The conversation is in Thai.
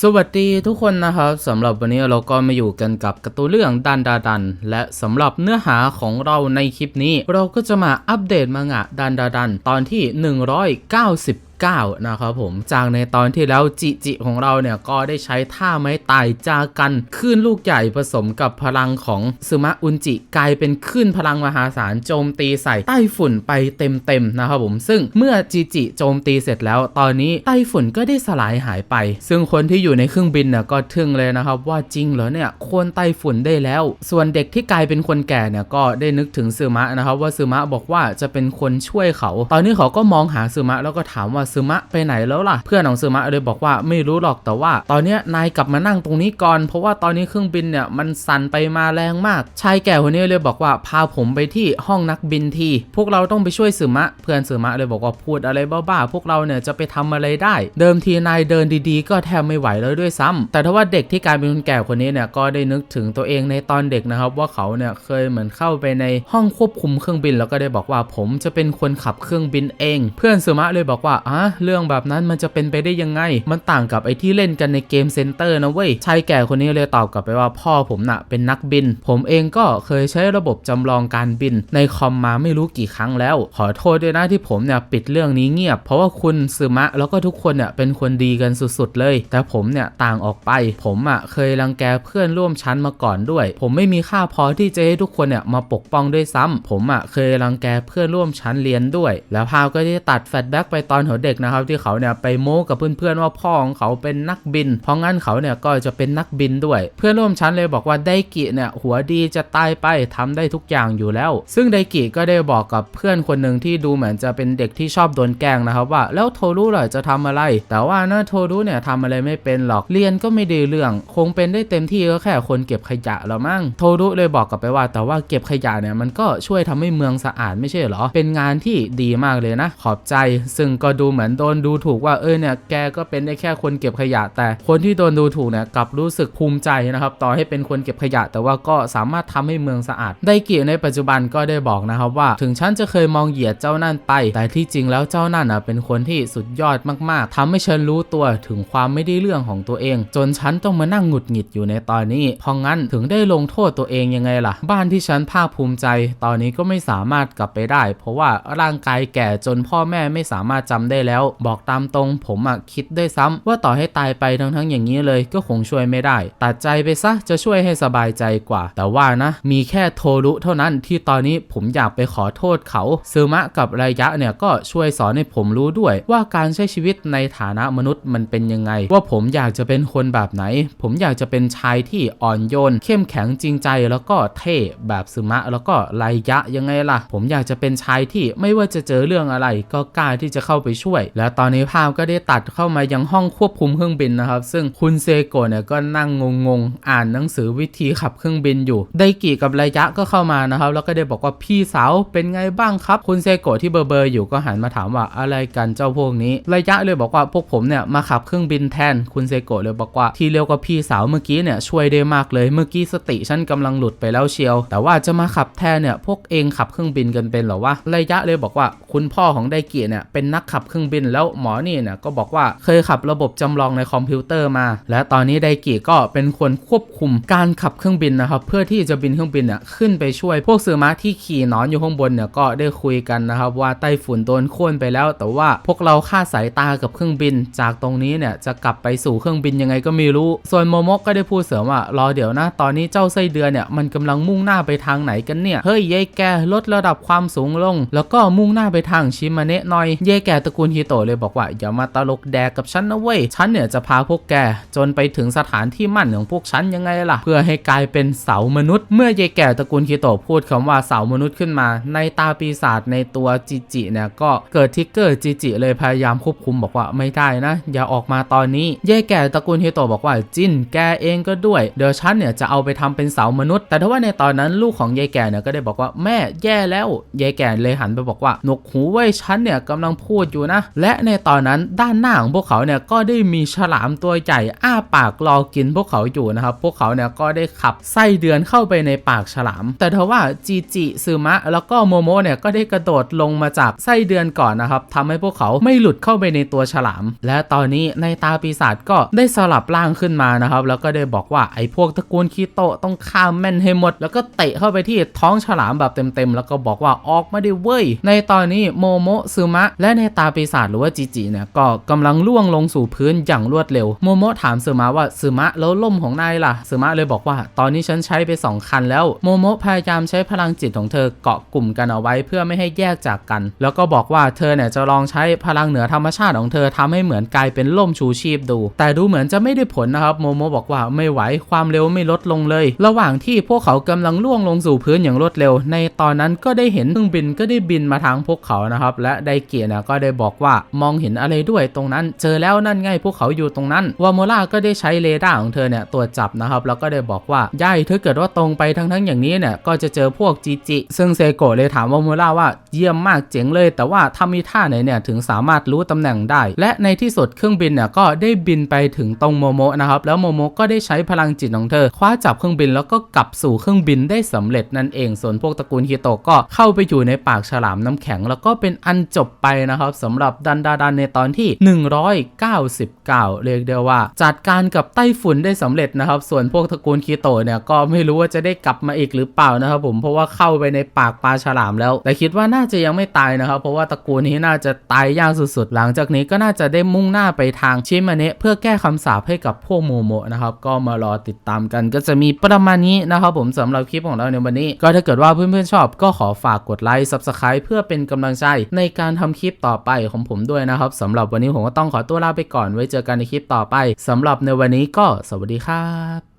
สวัสดีทุกคนนะครับสำหรับวันนี้เราก็มาอยู่กันกับการ์ตูนเรื่องดันดาดัน และสำหรับเนื้อหาของเราในคลิปนี้ เราก็จะมาอัปเดตมังะดันดาดัน ตอนที่ 199 9 นะครับผม จากในตอนที่แล้วจิจิของเราเนี่ยก็ได้ใช้ท่าไม้ตายจากันคลื่นลูกใหญ่ผสมกับพลังของซึมะอุนจิกลายเป็นคลื่นพลังมหาศาลโจมตีใส่ไต้ฝุ่นไปเต็มๆนะครับผม ซึ่งเมื่อจิจิโจมตีเสร็จแล้ว ตอนนี้ไต้ฝุ่นก็ได้สลายหายไป ซึ่งคนที่อยู่ในเครื่องบินเนี่ยก็ทึ่งเลยนะครับว่าจริงเหรอเนี่ยโคนไต้ฝุ่นได้แล้ว ส่วนเด็กที่กลายเป็นคนแก่เนี่ยก็ได้นึกถึงซึมะนะครับว่าซึมะบอกว่าจะเป็นคนช่วยเขา ตอนนี้เขาก็มองหาซึมะแล้วก็ถามว่าซึมะไปไหนแล้วล่ะ เพื่อนของซึมะเลยบอกว่าไม่รู้หรอกแต่ว่า ตอนนี้นายกลับมานั่งตรงนี้ก่อน เพราะว่าตอนนี้เครื่องบินเนี่ยมันสั่นไปมาแรงมาก ชายแก่คนนี้เลยบอกว่าพาผมไปที่ห้องนักบินทีพวกเราต้องไปช่วยซึมะ เพื่อนซึมะเลยบอกว่าพูดอะไรบ้าๆพวกเราเนี่ยจะไปทำอะไรได้ เดิมทีนายเดินดีๆ ก็แทบไม่ไหวแล้วด้วยซ้ำแต่ถ้าว่าเด็กที่กลายเป็นคนแก่คนนี้เนี่ยก็ได้นึกถึงตัวเองในตอนเด็กนะครับ ว่าเขาเนี่ยเคยเหมือนเข้าไปในห้องควบคุมเครื่องบิน แล้วก็ได้บอกว่าผมจะเป็นคนขับเครื่องบินเอง เพื่อนซึมะเลยบอกว่าอะเรื่องแบบนั้นมันจะเป็นไปได้ยังไง มันต่างกับไอ้ที่เล่นกันในเกมเซ็นเตอร์นะเว้ยชายแก่คนนี้เลยตอบกลับไปว่าพ่อผมน่ะเป็นนักบิน ผมเองก็เคยใช้ระบบจำลองการบิน ในคอมมาไม่รู้กี่ครั้งแล้ว ขอโทษด้วยนะที่ผมเนี่ยปิดเรื่องนี้เงียบ เพราะว่าคุณซึมะแล้วก็ทุกคนเนี่ยเป็นคนดีกันสุดๆเลย แต่ผมเนี่ยต่างออกไป ผมอะเคยรังแกเพื่อนร่วมชั้นมาก่อนด้วย ผมไม่มีค่าพอที่จะให้ทุกคนเนี่ยมาปกป้องด้วยซ้ำผมอะเคยรังแกเพื่อนร่วมชั้นเรียนด้วย แล้วภาพก็ได้ตัดแฟลชแบ็กไปตอนหัวเด็กนะครับที่เขาเนี่ยไปโม้กับเพื่อนๆว่าพ่อของเขาเป็นนักบิน เพราะงั้นเขาเนี่ยก็จะเป็นนักบินด้วย เพื่อนร่วมชั้นเลยบอกว่าไดกิเนี่ยหัวดีจะตายไปทำได้ทุกอย่างอยู่แล้ว ซึ่งไดกิก็ได้บอกกับเพื่อนคนหนึ่งที่ดูเหมือนจะเป็นเด็กที่ชอบโดนแกล้งนะครับว่า แล้วโทรุล่ะจะทำอะไร แต่ว่านะโทรุเนี่ยทำอะไรไม่เป็นหรอกเรียนก็ไม่ได้เรื่อง คงเป็นได้เต็มที่ก็แค่คนเก็บขยะแล้วมั้งโทรุเลยบอกกลับไปว่า แต่ว่าเก็บขยะเนี่ยมันก็ช่วยทำให้เมืองสะอาดไม่ใช่เหรอ เป็นงานที่ดีมากเลยนะ ขอบใจ ซึ่งก็ดูเหมือนโดนดูถูกว่าเออเนี่ยแกก็เป็นได้แค่คนเก็บขยะ แต่คนที่โดนดูถูกเนี่ยกลับรู้สึกภูมิใจนะครับต่อให้เป็นคนเก็บขยะ แต่ว่าก็สามารถทำให้เมืองสะอาด ไดกิในปัจจุบันก็ได้บอกนะครับว่า ถึงฉันจะเคยมองเหยียดเจ้านั่นไป แต่ที่จริงแล้วเจ้านั่นอะเป็นคนที่สุดยอดมากๆทำให้ฉันรู้ตัวถึงความไม่ได้เรื่องของตัวเอง จนฉันต้องมานั่งหงุดหงิดอยู่ในตอนนี้เพราะงั้นถึงได้ลงโทษตัวเองยังไงล่ะ บ้านที่ฉันภาคภูมิใจ ตอนนี้ก็ไม่สามารถกลับไปได้ เพราะว่าร่างกายแก่จนพ่อแม่ไม่สามารถจำได้แล้ว บอกตามตรงผมอะคิดด้วยซ้ำว่าต่อให้ตายไปทั้งๆอย่างนี้เลยก็คงช่วยไม่ได้ ตัดใจไปซะจะช่วยให้สบายใจกว่า แต่ว่านะ มีแค่โทรุเท่านั้นที่ตอนนี้ผมอยากไปขอโทษเขาซึมะกับไรยะเนี่ยก็ช่วยสอนให้ผมรู้ด้วย ว่าการใช้ชีวิตในฐานะมนุษย์มันเป็นยังไง ว่าผมอยากจะเป็นคนแบบไหน ผมอยากจะเป็นชายที่อ่อนโยน เข้มแข็งจริงใจแล้วก็เท่แบบซึมะแล้วก็ไรยะยังไงล่ะ ผมอยากจะเป็นชายที่ไม่ว่าจะเจอเรื่องอะไร ก็กล้าที่จะเข้าไปช่วยและตอนนี้ภาพก็ได้ตัดเข้ามายังห้องควบคุมเครื่องบินนะครับ ซึ่งคุณเซโกะเนี่ยก็นั่งงงๆอ่านหนังสือวิธีขับเครื่องบินอยู่ ไดกิกับไรยะก็เข้ามานะครับ แล้วก็ได้บอกว่าพี่สาวเป็นไงบ้างครับ คุณเซโกะที่เบอร์เบอร์อยู่ก็หันมาถามว่าอะไรกันเจ้าพวกนี้ไรยะเลยบอกว่าพวกผมเนี่ยมาขับเครื่องบินแทน คุณเซโกะเลยบอกว่าที่เร็วกว่าพี่สาวเมื่อกี้เนี่ยช่วยได้มากเลย เมื่อกี้สติฉันกำลังหลุดไปแล้วเชียว แต่ว่าจะมาขับแทนเนี่ยพวกเองขับเครื่องบินกันเป็นหรอวะไรยะเลยบอกว่า คุณพ่อของไดกิเนี่ยเป็นนักขับเครื่องบินแล้วหมอนี่เนี่ยก็บอกว่าเคยขับระบบจำลองในคอมพิวเตอร์มา และตอนนี้ไดกิก็เป็นคนควบคุมการขับเครื่องบินนะครับเพื่อที่จะบินเครื่องบินเนี่ยขึ้นไปช่วยพวกสื่อม้าที่ขี่นอนอยู่ข้างบนเนี่ยก็ได้คุยกันนะครับว่าไต้ฝุ่นโดนโค่นไปแล้ว แต่ว่าพวกเราค่าดสายตากับเครื่องบิน จากตรงนี้เนี่ยจะกลับไปสู่เครื่องบินยังไงก็ไม่รู้ ส่วนโมโมกก็ได้พูดเสริมว่ารอเดี๋ยวนะตอนนี้เจ้าไส้เดือนเนี่ยมันกำลังมุ่งหน้าไปทางไหนกันเนี่ยเฮ้ยยายแกลดระดับความสูงลง แล้วก็มุ่งหน้าไปทางชิมาเนะหน่อยยายแกตระกูลฮิโตะเลยบอกว่าอย่ามาตลกแดกกับฉันนะเว้ย ฉันเนี่ยจะพาพวกแกจนไปถึงสถานที่มั่นของพวกฉันยังไงล่ะ เพื่อให้กลายเป็นเสามนุษย์ เมื่อยายแก่ตระกูลฮิโตะพูดคำว่าเสามนุษย์ขึ้นมา ในตาปีศาจในตัวจิจิเนี่ยก็เกิดทิกเกอร์จิจิเลยพยายามควบคุมบอกว่าไม่ได้นะ อย่าออกมาตอนนี้ยายแก่ตระกูลฮิโตะบอกว่าจินแกเองก็ด้วย เดี๋ยวฉันเนี่ยจะเอาไปทำเป็นเสามนุษย์ แต่ถ้าว่าในตอนนั้นลูกของยายแก่เนี่ยก็ได้บอกว่าแม่แย่แล้วยายแก่เลยหันไปบอกว่าหนกหูไว้ยฉันเนี่ยกำลังพูดอยู่นะและในตอนนั้นด้านหน้าของพวกเขาเนี่ยก็ได้มีฉลามตัวใหญ่อ้าปากรอกินพวกเขาอยู่นะครับ พวกเขาเนี่ยก็ได้ขับไส้เดือนเข้าไปในปากฉลาม แต่ทว่าจีจิซึมะแล้วก็โมโมเนี่ยก็ได้กระโดดลงมาจากไส้เดือนก่อนนะครับทำให้พวกเขาไม่หลุดเข้าไปในตัวฉลาม และตอนนี้ในตาปีศาจก็ได้สลับร่างขึ้นมานะครับ แล้วก็ได้บอกว่าไอ้พวกตระกูลคีโตต้องฆ่าแม่นให้หมด แล้วก็เตะเข้าไปที่ท้องฉลามแบบเต็มๆแล้วก็บอกว่าออกมาดิเว้ยในตอนนี้โมโมซึมะและในตาปีศศาจหรือว่าจิจิเนี่ยก็กำลังล่วงลงสู่พื้นอย่างรวดเร็ว โมโมถามซึมะว่าซึมะแล้วล่มของนายล่ะซึมะเลยบอกว่า ตอนนี้ฉันใช้ไปสองคันแล้ว โมโมพยายามใช้พลังจิตของเธอเกาะกลุ่มกันเอาไว้เพื่อไม่ให้แยกจากกัน แล้วก็บอกว่าเธอเนี่ยจะลองใช้พลังเหนือธรรมชาติของเธอทำให้เหมือนกลายเป็นล่มชูชีพดู แต่ดูเหมือนจะไม่ได้ผลนะครับโมโมบอกว่าไม่ไหวความเร็วไม่ลดลงเลย ระหว่างที่พวกเขากำลังล่วงลงสู่พื้นอย่างรวดเร็ว ในตอนนั้นก็ได้เห็นเครื่องบินก็ได้บินมาทางพวกเขานะครับและไดเกียเนี่ยก็ได้บอกว่ามองเห็นอะไรด้วยตรงนั้น เจอแล้วนั่นไงพวกเขาอยู่ตรงนั้นวาโมล่าก็ได้ใช้เรดาร์ของเธอเนี่ยตรวจจับนะครับแล้วก็ได้บอกว่าย่ายถ้าเกิดว่าตรงไปทั้งทั้งๆอย่างนี้เนี่ยก็จะเจอพวกจิจิซึ่งเซโกะเลยถามวาโมล่าว่าเยี่ยมมากเจ๋งเลย แต่ว่าถ้ามีท่าไหนเนี่ยถึงสามารถรู้ตำแหน่งได้ และในที่สุดเครื่องบินเนี่ยก็ได้บินไปถึงตรงโมโมะนะครับแล้วโมโมะก็ได้ใช้พลังจิตของเธอ คว้าจับเครื่องบินแล้วก็กลับสู่เครื่องบินได้สำเร็จนั่นเอง ส่วนพวกตระกูลฮิโตะก็เข้าไปอยู่ในปากฉลามน้ำแข็ง แล้วก็เป็นอันจบไปนะครับสำหรับดันดาดันในตอนที่ 199 เรียกได้ว่า จัดการกับไต้ฝุ่นได้สำเร็จนะครับ ส่วนพวกตระกูลคิโตเนี่ยก็ไม่รู้ว่าจะได้กลับมาอีกหรือเปล่านะครับผมเพราะว่าเข้าไปในปากปลาฉลามแล้ว แต่คิดว่าน่าจะยังไม่ตายนะครับ เพราะว่าตระกูลนี้น่าจะตายยากสุดๆ หลังจากนี้ก็น่าจะได้มุ่งหน้าไปทางชิมาเนะเพื่อแก้คำสาปให้กับพวกโมโมะนะครับก็มารอติดตามกันก็จะมีประมาณนี้นะครับผมสำหรับคลิปของเราในวันนี้ ก็ถ้าเกิดว่าเพื่อนๆชอบก็ขอฝากกดไลค์ Subscribe เพื่อเป็นกำลังใจในการทำคลิปต่อไปของผมด้วยนะครับสำหรับวันนี้ผมก็ต้องขอตัวลาไปก่อนไว้เจอกันในคลิปต่อไปสำหรับในวันนี้ก็สวัสดีครับ